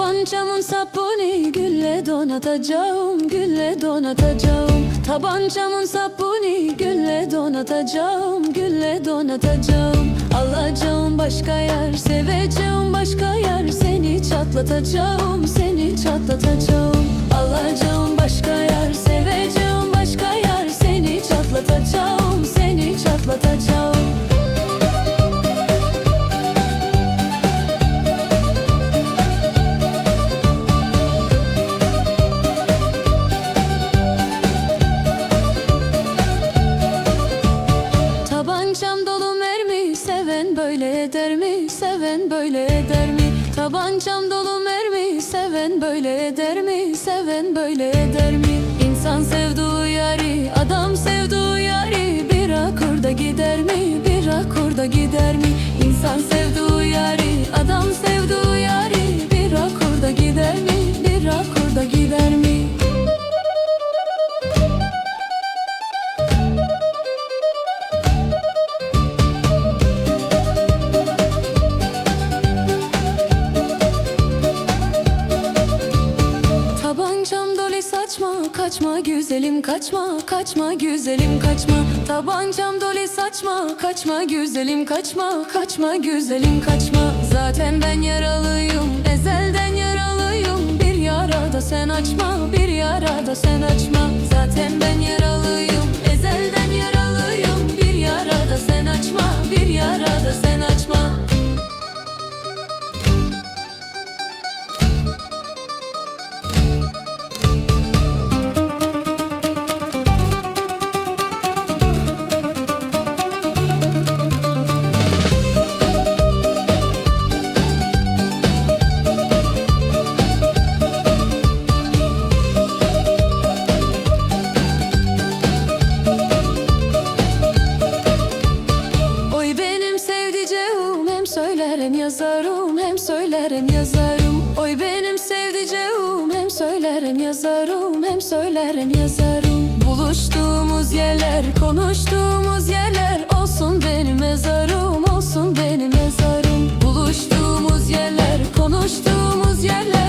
Tabancamın sapuni gülle donatacağım gülle donatacağım. Tabancamın sapuni gülle donatacağım gülle donatacağım. Alacağım başka yer seveceğim başka yer. Seni çatlatacağım seni çatlatacağım. Alacağım Seven böyle eder mi? Tabancam dolu mermi Seven böyle eder mi? Seven böyle eder mi? İnsan sevduğu yari Adam sevduğu Tabancam dolu saçma kaçma güzelim kaçma kaçma güzelim kaçma. Tabancam dolu saçma kaçma güzelim kaçma kaçma güzelim kaçma. Zaten ben yaralıyım ezelden yaralıyım. Bir yara da sen açma bir yara da sen açma. Zaten ben yaralıyım sevdiceğim hem söyler hem yazarım hem söyler hem yazarım Oy benim sevdiceğim hem söyler hem yazarım hem söyler hem yazarım Buluştuğumuz yerler konuştuğumuz yerler olsun benim mezarım olsun benim mezarım Buluştuğumuz yerler konuştuğumuz yerler